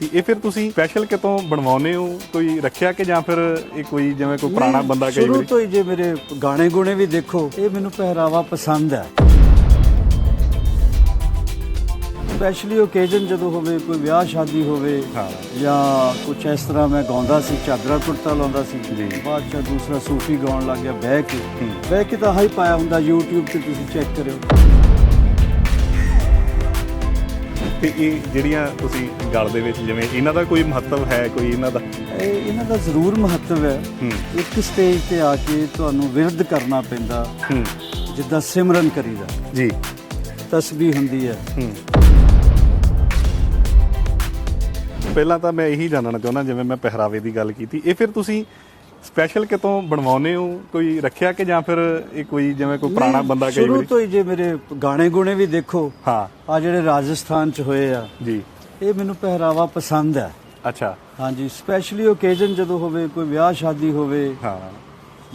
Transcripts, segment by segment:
ਤੇ ਇਹ ਫਿਰ ਤੁਸੀਂ ਸਪੈਸ਼ਲ ਕਿਤੋਂ ਬਣਵਾਉਨੇ ਹੋ ਕੋਈ ਰੱਖਿਆ ਕਿ ਜਾਂ ਫਿਰ ਇਹ ਕੋਈ ਜਿਵੇਂ ਕੋਈ ਪੁਰਾਣਾ ਬੰਦਾ ਕਈ ਸ਼ੁਰੂ ਤੋਂ ਹੀ ਜੇ ਮੇਰੇ ਗਾਣੇ ਗੁਣੇ ਵੀ ਦੇਖੋ ਇਹ ਮੈਨੂੰ ਪਹਿਰਾਵਾ ਪਸੰਦ ਹੈ ਸਪੈਸ਼ਲੀ ਓਕੇਜ਼ਨ ਜਦੋਂ ਹੋਵੇ ਕੋਈ ਵਿਆਹ ਸ਼ਾਦੀ ਹੋਵੇ। ਜਾਂ ਕੁਝ ਇਸ ਤਰ੍ਹਾਂ ਮੈਂ ਗਾਉਂਦਾ ਸੀ ਚਾਦਰਾ ਕੁੜਤਾ ਲਾਉਂਦਾ ਸੀ ਜੀ। ਬਾਅਦ ਚ ਦੂਸਰਾ ਸੂਫੀ ਗਾਉਣ ਲੱਗ ਗਿਆ ਬਹਿ ਕੇ। ਬਹਿ ਕੇ ਤਾਂ ਹਾਈ ਪਾਇਆ ਹੁੰਦਾ YouTube ਤੇ ਤੁਸੀਂ ਚੈੱਕ ਕਰਿਓ ਤੇ ਇਹ ਜਿਹੜੀਆਂ ਤੁਸੀਂ ਗਲ ਦੇ ਵਿੱਚ ਜਿਵੇਂ ਇਹਨਾਂ ਦਾ ਕੋਈ ਮਹੱਤਵ ਹੈ ਕੋਈ ਇਹਨਾਂ ਦਾ? ਇਹ ਇਹਨਾਂ ਦਾ ਜ਼ਰੂਰ ਮਹੱਤਵ ਹੈ। ਇੱਕ ਸਟੇਜ ਤੇ ਆ ਕੇ ਤੁਹਾਨੂੰ ਵਿਰਧ ਕਰਨਾ ਪੈਂਦਾ। ਜਿੱਦਾਂ ਸਿਮਰਨ ਕਰੀਦਾ। ਜੀ। ਤਸਬੀਹ ਹੁੰਦੀ ਹੂੰ। ਪਹਿਲਾਂ ਤਾਂ ਮੈਂ ਇਹੀ ਜਾਣਨਾ ਚਾਹੁੰਦਾ ਜਿਵੇਂ ਮੈਂ ਪਹਿਰਾਵੇ ਦੀ ਗੱਲ ਕੀਤੀ। ਇਹ ਫਿਰ ਤੁਸੀਂ ਸਪੈਸ਼ਲ ਕਿਤੋਂ ਬਣਵਾਉਨੇ ਹੋ? ਕੋਈ ਰੱਖਿਆ ਕਿ ਜਾਂ ਫਿਰ ਇਹ ਕੋਈ ਜਿਵੇਂ ਕੋਈ ਪੁਰਾਣਾ ਬੰਦਾ ਕਈ ਸ਼ੁਰੂ ਵਾਰੀ? ਤੋਂ ਹੀ ਜੇ ਮੇਰੇ ਗਾਣੇ ਗੁਣੇ ਵੀ ਦੇਖੋ ਹਾਂ। ਆ ਜਿਹੜੇ ਰਾਜਸਥਾਨ ਚ ਹੋਏ ਆ ਜੀ। ਇਹ ਮੈਨੂੰ ਪਹਿਰਾਵਾ ਪਸੰਦ ਹੈ। ਅੱਛਾ। ਹਾਂਜੀ ਸਪੈਸ਼ਲੀ ਓਕੇਜ਼ਨ ਜਦੋਂ ਹੋਵੇ ਕੋਈ ਵਿਆਹ ਸ਼ਾਦੀ ਹੋਵੇ ਹਾਂ।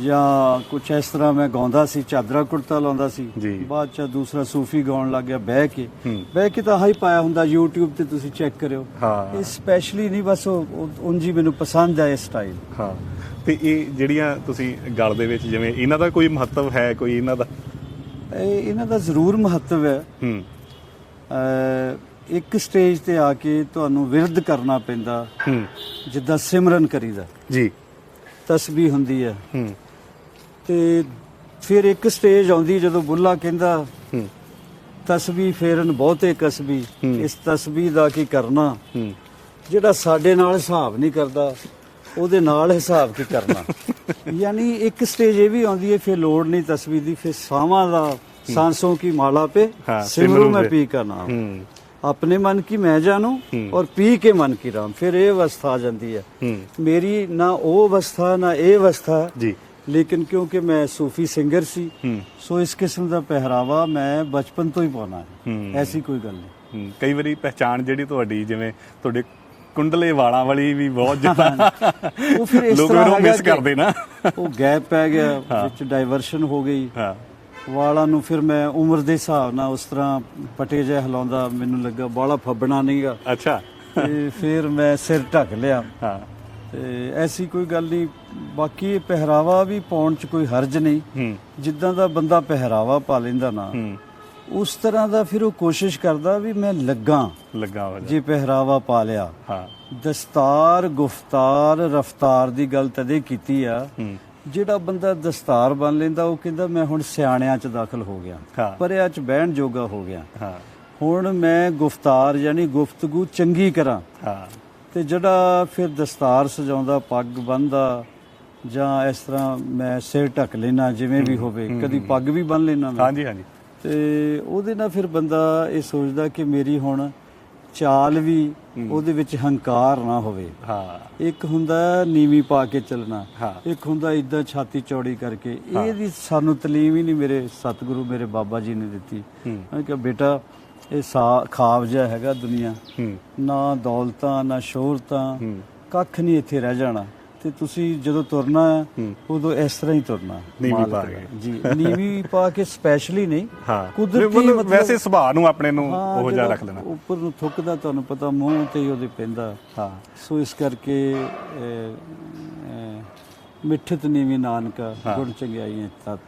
ਜਾਂ ਕੁਝ ਇਸ ਤਰ੍ਹਾਂ ਮੈਂ ਗਾਉਂਦਾ ਸੀ ਚਾਦਰਾ ਕੁੜਤਾ ਲਾਉਂਦਾ ਸੀ ਜੀ। ਬਾਅਦ ਚ ਦੂਸਰਾ ਸੂਫੀ ਗਾਉਣ ਲੱਗ ਗਿਆ ਬਹਿ ਕੇ। ਹੂੰ। ਬਹਿ ਕੇ ਤਾਂ ਹਾਈ ਪਾਇਆ ਹੁੰਦਾ YouTube ਤੇ ਤੁਸੀਂ ਚੈੱਕ ਕਰਿਓ। ਹਾਂ। ਇਹ ਸਪੈਸ਼ਲੀ ਨਹੀਂ ਬਸ ਉਹ ਉਂਝ ਹੀ ਮੈਨੂੰ ਪਸੰਦ ਹੈ ਇਹ ਸਟਾਈਲ ਹਾਂ। ਤੇ ਇਹ ਜਿਹੜੀਆਂ ਤੁਸੀਂ ਗਲ ਦੇ ਵਿੱਚ ਜਿਵੇਂ ਇਹਨਾਂ ਦਾ ਕੋਈ ਮਹੱਤਵ ਹੈ ਕੋਈ ਇਹਨਾਂ ਦਾ? ਇਹ ਇਹਨਾਂ ਦਾ ਜ਼ਰੂਰ ਮਹੱਤਵ ਹੈ। ਇੱਕ ਸਟੇਜ ਤੇ ਆ ਕੇ ਤੁਹਾਨੂੰ ਵਿਰਧ ਕਰਨਾ ਪੈਂਦਾ। ਹੂੰ। ਜਿੱਦਾਂ ਸਿਮਰਨ ਕਰੀਦਾ। ਜੀ। ਤਸਬੀਹ ਹੁੰਦੀ ਹੈ। ਹੂੰ। ਤੇ ਫਿਰ ਇੱਕ ਸਟੇਜ ਆਉਂਦੀ ਜਦੋਂ ਬੁੱਲਾ ਕਹਿੰਦਾ ਹੂੰ। ਤਸਬੀਹ ਫੇਰਨ ਬਹੁਤੇ ਕਸਬੀ। ਇਸ ਤਸਬੀਹ ਦਾ ਕੀ ਕਰਨਾ? ਹੂੰ। ਜਿਹੜਾ ਸਾਡੇ ਨਾਲ ਹਿਸਾਬ ਨਹੀਂ ਕਰਦਾ। ਉਹਦੇ ਨਾਲ ਹਿਸਾਬ ਕੀ ਕਰਨਾ ਯਾਨੀ ਇੱਕ ਸਟੇਜ ਇਹ ਵੀ ਆਉਂਦੀ ਹੈ ਫਿਰ ਲੋੜ ਨਹੀਂ ਤਸਬੀਹ ਦੀ ਫਿਰ ਸਾਵਾਂ ਦਾ सांसों की माला पे हाँ, सिमरू सिमरू में पे। पी का नाम ਹੂੰ अपने मन की मैं जानू हम्म। और पी के मन की राम फिर ਇਹ ਅਵਸਥਾ ਆ ਜਾਂਦੀ ਹੈ ਹੂੰ ਮੇਰੀ ਨਾ ਉਹ ਅਵਸਥਾ ਨਾ ਇਹ ਅਵਸਥਾ ਜੀ ਲੇਕਿਨ ਕਿਉਂਕਿ ਮੈਂ ਸੂਫੀ ਸਿੰਗਰ ਸੀ ਹੂੰ ਸੋ ਇਸ ਕਿਸਮ ਦਾ ਪਹਿਰਾਵਾ ਮੈਂ ਬਚਪਨ ਤੋਂ ਹੀ ਪਾਉਣਾ ਹੈ ਹੂੰ। ਐਸੀ ਕੋਈ ਗੱਲ ਨਹੀਂ ਹੂੰ, ਕਈ ਵਾਰੀ ਪਹਿਚਾਣ ਜਿਹੜੀ ਤੁਹਾਡੀ ਜਿਵੇਂ ਤੁਹਾਡੇ ਕੁੰਡਲੇ ਵਾਲਾਂ ਵਾਲੀ ਵੀ ਬਹੁਤ ਜ਼ਿਆਦਾ ਉਹ ਫਿਰ ਇਸ ਲੋਕ ਤਰ੍ਹਾਂ ਹੈਗਾ ਮਿਸ ਕਰਦੇ ਨਾ। ਉਹ ਗੈਪ ਪੈ ਗਿਆ ਵਿੱਚ ਡਾਈਵਰਸ਼ਨ ਹੋ ਗਈ। ਹਾਂ। ਵਾਲਾਂ ਨੂੰ ਫਿਰ ਮੈਂ ਉਮਰ ਦੇ ਹਿਸਾਬ ਨਾਲ ਉਸ ਤਰ੍ਹਾਂ ਪਟੇ ਜਿਹਾ ਹਿਲਾਉਂਦਾ ਮੈਨੂੰ ਲੱਗਾ ਬਾਲਾ ਫੱਬਣਾ ਨਹੀਂਗਾ। ਅੱਛਾ। ਤੇ ਫਿਰ ਮੈਂ ਸਿਰ ਢੱਕ ਲਿਆ। ਹਾਂ। ਤੇ ਐਸੀ ਕੋਈ ਗੱਲ ਨਹੀਂ ਬਾਕੀ ਇਹ ਪਹਿਰਾਵਾ ਵੀ ਪਾਉਣ 'ਚ ਕੋਈ ਹਰਜ ਨਹੀਂ। ਜਿੱਦਾਂ ਦਾ ਬੰਦਾ ਪਹਿਰਾਵਾ ਪਾ ਲੈਂਦਾ ਨਾ ਉਸ ਤਰ੍ਹਾਂ ਦਾ ਫਿਰ ਉਹ ਕੋਸ਼ਿਸ਼ ਕਰਦਾ ਵੀ ਮੈਂ ਲੱਗਾ। ਲੱਗਾ ਹੋ ਜਾ ਪਹਿਰਾਵਾ ਪਾ ਲਿਆ। ਹਾਂ। ਦਸਤਾਰ ਗੁਫਤਾਰ ਰਫਤਾਰ ਦੀ ਗੱਲ ਤਦੇ ਕੀਤੀ ਆ। ਜਿਹੜਾ ਬੰਦਾ ਦਸਤਾਰ ਬਣ ਲੈਂਦਾ ਉਹ ਕਹਿੰਦਾ ਮੈਂ ਹੁਣ ਸਿਆਣਿਆਂ 'ਚ ਦਾਖਲ ਹੋ ਗਿਆ। ਪਰਿਆਂ 'ਚ ਬਹਿਣ ਜੋਗਾ ਹੋ ਗਿਆ। ਹਾਂ। ਹੁਣ ਮੈਂ ਗੁਫਤਾਰ ਯਾਨੀ ਗੁਫ਼ਤਗੂ ਚੰਗੀ ਕਰਾਂ। ਹਾਂ। ਤੇ ਜਿਹੜਾ ਫਿਰ ਦਸਤਾਰ ਸਜਾਉਂਦਾ ਪੱਗ ਬੰਨਦਾ ਜਾਂ ਇਸ ਤਰ੍ਹਾਂ ਮੈਂ ਸਿਰ ਢੱਕ ਲੈਣਾ ਜਿਵੇਂ ਵੀ ਹੋਵੇ ਕਦੀ ਪੱਗ ਵੀ ਬੰਨ ਲੈਣਾ ਮੈਂ। ਹਾਂਜੀ ਹਾਂਜੀ। ਤੇ ਉਹਦੇ ਨਾਲ ਫਿਰ ਬੰਦਾ ਇਹ ਸੋਚਦਾ ਕਿ ਮੇਰੀ ਹੁਣ ਚਾਲ ਵੀ ਉਹਦੇ ਵਿੱਚ ਹੰਕਾਰ ਨਾ ਹੋਵੇ। ਹਾਂ। ਇੱਕ ਹੁੰਦਾ ਨੀਵੀਂ ਪਾ ਕੇ ਚੱਲਣਾ ਹਾਂ। ਇੱਕ ਹੁੰਦਾ ਇਦਾਂ ਛਾਤੀ ਚੌੜੀ ਕਰਕੇ। ਇਹਦੀ ਸਾਨੂੰ ਤਾਲੀਮ ਹੀ ਨਹੀਂ ਮੇਰੇ ਸਤਿਗੁਰੂ ਮੇਰੇ ਬਾਬਾ ਜੀ ਨੇ ਦਿੱਤੀ। ਮੈਂ ਕਿਹਾ ਬੇਟਾ ਇਹ ਖਾਬ ਜਿਹਾ ਹੈਗਾ ਦੁਨੀਆ। ਨਾ ਦੌਲਤਾਂ ਨਾ ਸ਼ੋਹਰਤਾਂ। ਕੱਖ ਨਹੀਂ ਇੱਥੇ ਰਹਿ ਜਾਣਾ। ਤੇ ਤੁਸੀਂ ਜਦੋਂ ਤੁਰਨਾ ਹੈ। ਉਦੋਂ ਇਸ ਤਰ੍ਹਾਂ ਹੀ ਤੁਰਨਾ ਨੀਵੀਂ ਪਾ। ਕੇ। ਜੀ ਨੀਵੀਂ ਪਾ ਕੇ ਸਪੈਸ਼ਲੀ ਨਹੀਂ ਹਾਂ ਕੁਦਰਤੀ ਮਤਲਬ ਮਤਲਬ- ਵੈਸੇ ਸੁਭਾਅ ਨੂੰ ਆਪਣੇ ਨੂੰ ਉਹ ਜਿਹੜਾ ਰੱਖ ਲੈਣਾ ਉੱਪਰ ਨੂੰ ਥੁੱਕਦਾ ਤੁਹਾਨੂੰ ਪਤਾ ਮੂੰਹ ਤੇ ਹੀ ਉਹਦੇ ਪੈਂਦਾ ਹਾਂ ਸੋ ਇਸ ਕਰਕੇ ਮਿੱਠਤ ਨੀਵੀਂ ਨਾਨਕਾ। ਗੁਣ ਚੰਗਿਆਈਆਂ ਤਤ